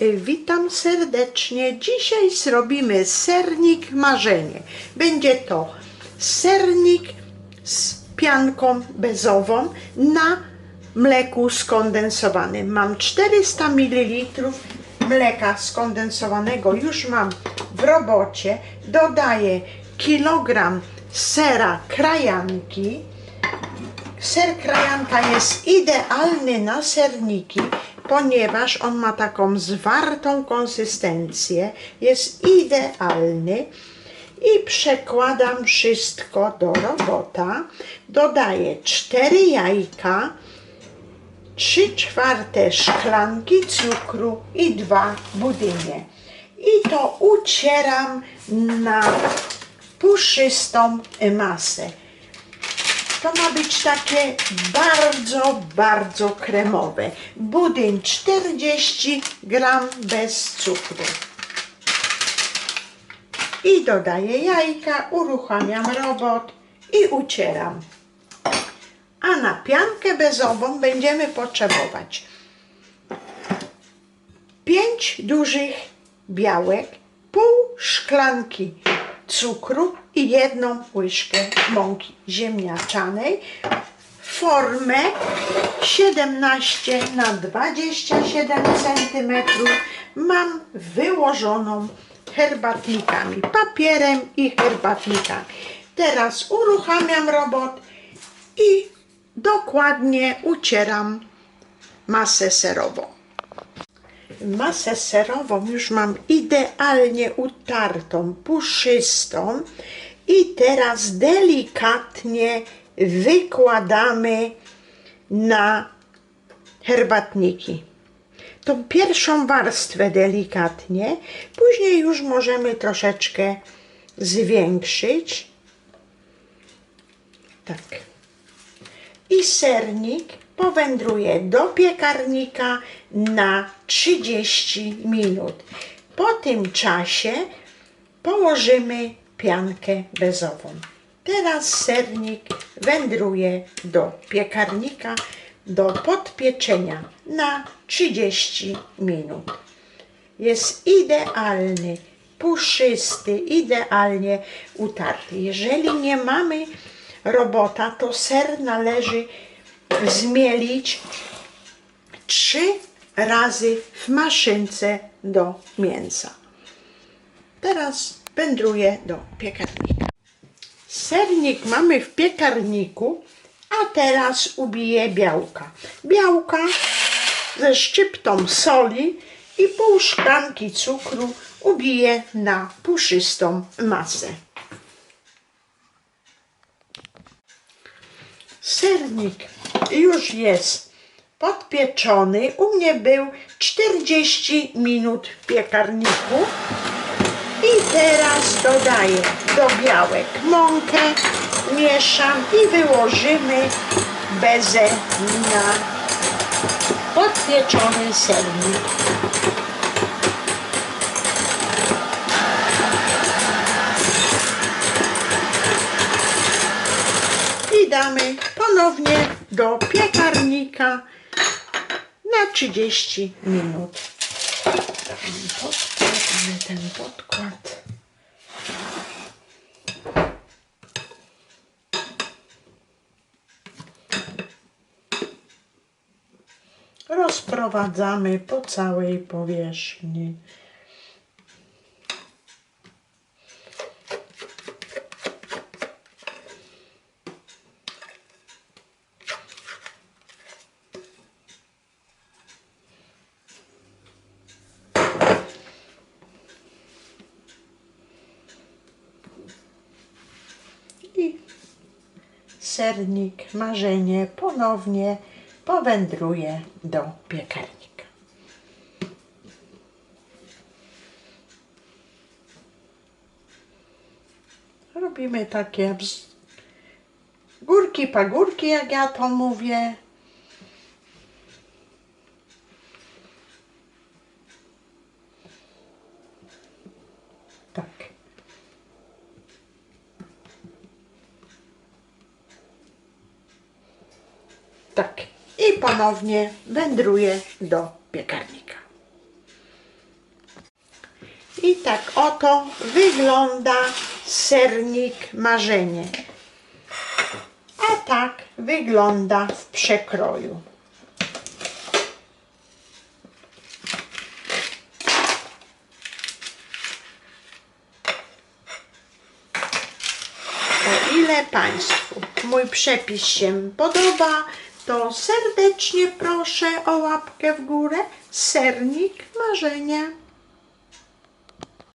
Y, Witam serdecznie. Dzisiaj zrobimy sernik marzenie. Będzie to sernik z pianką bezową na mleku skondensowanym. Mam 400 ml mleka skondensowanego, już mam w robocie. Dodaję kilogram sera krajanki. Ser krajanka jest idealny na serniki, ponieważ on ma taką zwartą konsystencję. Jest idealny. I przekładam wszystko do robota. Dodaję 4 jajka, 3 czwarte szklanki cukru i dwa budynie. I to ucieram na puszystą masę. To ma być takie bardzo, bardzo kremowe. Budyń 40 gram bez cukru. I dodaję jajka, uruchamiam robot i ucieram. A na piankę bezową będziemy potrzebować 5 dużych białek, pół szklanki cukru i jedną łyżkę mąki ziemniaczanej, formę 17 na 27 cm mam wyłożoną herbatnikami, papierem i herbatnikami. Teraz uruchamiam robot i dokładnie ucieram masę serową. Masę serową już mam idealnie utartą, puszystą i teraz delikatnie wykładamy na herbatniki. Tą pierwszą warstwę delikatnie, później już możemy troszeczkę zwiększyć. Tak. I sernik powędruje do piekarnika na 30 minut. Po tym czasie położymy piankę bezową. Teraz sernik wędruje do piekarnika do podpieczenia na 30 minut. Jest idealny, puszysty, idealnie utarty. Jeżeli nie mamy robota, to ser należy zmielić trzy razy w maszynce do mięsa. Teraz wędruję do piekarnika. Sernik mamy w piekarniku, a teraz ubiję białka. Białka ze szczyptą soli i pół szklanki cukru ubiję na puszystą masę. Sernik już jest podpieczony. U mnie był 40 minut w piekarniku. I teraz dodaję do białek mąkę, mieszam i wyłożymy bezę na podpieczony sernik. I damy ponownie do piekarnika na 30 minut. Podkładamy ten podkład. Rozprowadzamy po całej powierzchni. I sernik, marzenie ponownie powędruje do piekarnika. Robimy takie górki, pagórki, jak ja to mówię. Tak. Tak. I ponownie wędruje do piekarnika. I tak oto wygląda sernik marzenie. A tak wygląda w przekroju. O ile Państwu mój przepis się podoba, to serdecznie proszę o łapkę w górę. Sernik marzenia.